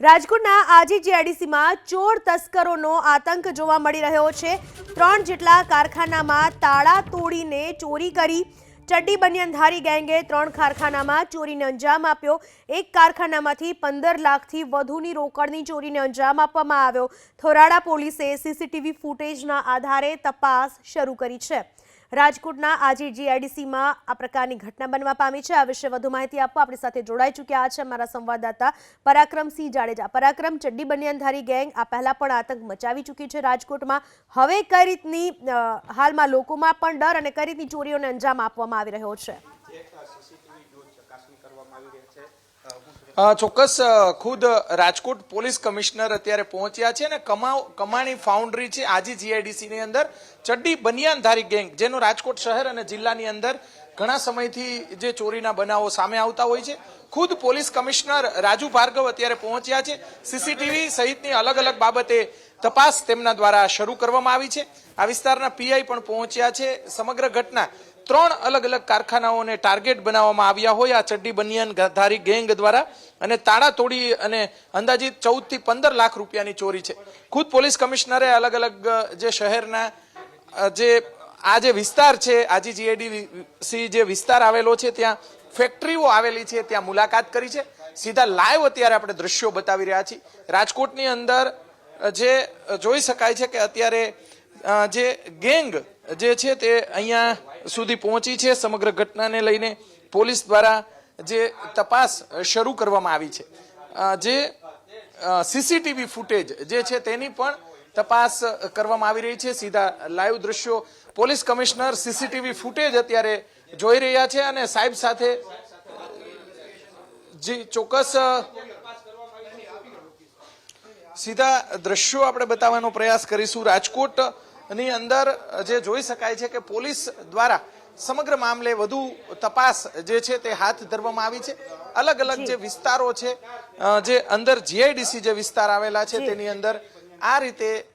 રાજકોટના આજી જીઆઈડીસીમાં ચોર તસ્કરોનો આતંક જોવા મળી રહ્યો છે. ત્રણ જેટલા કારખાનામાં તાળા તોડીને ચોરી કરી ચડ્ડી બનિયાનધારી ગેંગે ત્રણ કારખાનામાં ચોરીને અંજામ આપ્યો. એક કારખાનામાંથી પંદર લાખથી વધુની રોકડની ચોરીને અંજામ આપવામાં આવ્યો. થોરાડા પોલીસે સીસીટીવી ફૂટેજના આધારે તપાસ શરૂ કરી છે. રાજકોટના આજે જીઆઈડીસીમાં આ પ્રકારની ઘટના બનવા પામી છે. આ વિશે વધુ માહિતી આપવા આપણી સાથે જોડાઈ ચૂક્યા છે અમારા સંવાદદાતા પરાક્રમસિંહ જાડેજા. પરાક્રમ, ચડ્ડી બનિયાનધારી ગેંગ, આ પહેલા પણ આતંક મચાવી ચૂકી છે રાજકોટમાં. હવે કઈ રીતની હાલમાં લોકોમાં પણ ડર અને કઈ રીતની ચોરીઓને અંજામ આપવામાં આવી રહ્યો છે? ચોક્કસ ખુદ રાજકોટ પોલીસ કમિશનર અત્યારે પહોંચ્યા છે અને કમાવ, કમાણી ફાઉન્ડરી છે આજી જીઆઈડીસી ની અંદર. ચડ્ડી બનિયાનધારી ગેંગ, જેનો રાજકોટ શહેર અને જિલ્લાની અંદર ઘણા સમયથી જે ચોરીના બનાવો સામે આવતા હોય છે. ખુદ પોલીસ કમિશનર રાજુ ભાર્ગવ અત્યારે પહોંચ્યા છે. સીસીટીવી સહિતની અલગ અલગ બાબતે તપાસ તેમના દ્વારા શરૂ કરવામાં આવી છે. આ વિસ્તારના પીઆઈ પણ પહોંચ્યા છે. સમગ્ર ઘટના ત્રણ અલગ અલગ કારખાનાઓને ટાર્ગેટ બનાવવામાં આવ્યા હોય, આ ચડ્ડી બનિયાન ધારી ગેંગ દ્વારા. અને તાળા તોડી અને અંદાજિત ચૌદથી પંદર લાખ રૂપિયાની ચોરી છે. ખુદ પોલીસ કમિશનરે અલગ અલગ જે શહેરના જે, આ જે વિસ્તાર છે, આજી જીઆઈડીસી જે વિસ્તાર આવેલો છે, ત્યાં ફેક્ટરીઓ આવેલી છે, ત્યાં મુલાકાત કરી છે. સીધા લાઈવ અત્યારે આપણે દ્રશ્યો બતાવી રહ્યા છીએ. રાજકોટની અંદર જે જોઈ શકાય છે કે અત્યારે જે ગેંગ જે છે તે અહીંયા સુધી પહોંચી છે સમગ્ર ઘટનાને લઈને પોલીસ દ્વારા જે તપાસ શરૂ કરવામાં આવી છે. જે સીસીટીવી ફૂટેજ જે છે તેની પણ તપાસ કરવામાં આવી રહી છે. સીધા લાઈવ દ્રશ્યો પોલીસ કમિશનર સીસીટીવી ફૂટેજ અત્યારે જોઈ રહ્યા છે અને સાહેબ સાથે જી ચોક્કસ સીધા દ્રશ્યો આપણે બતાવવાનો પ્રયાસ કરીશું. રાજકોટ ની અંદર જે જોઈ શકાય છે કે પોલીસ દ્વારા સમગ્ર મામલે વધુ તપાસ જે છે તે હાથ ધરવામાં આવી છે. અલગ અલગ જે વિસ્તારો છે જે અંદર જીઆઈડીસી જે વિસ્તાર આવેલા છે તેની અંદર આ રીતે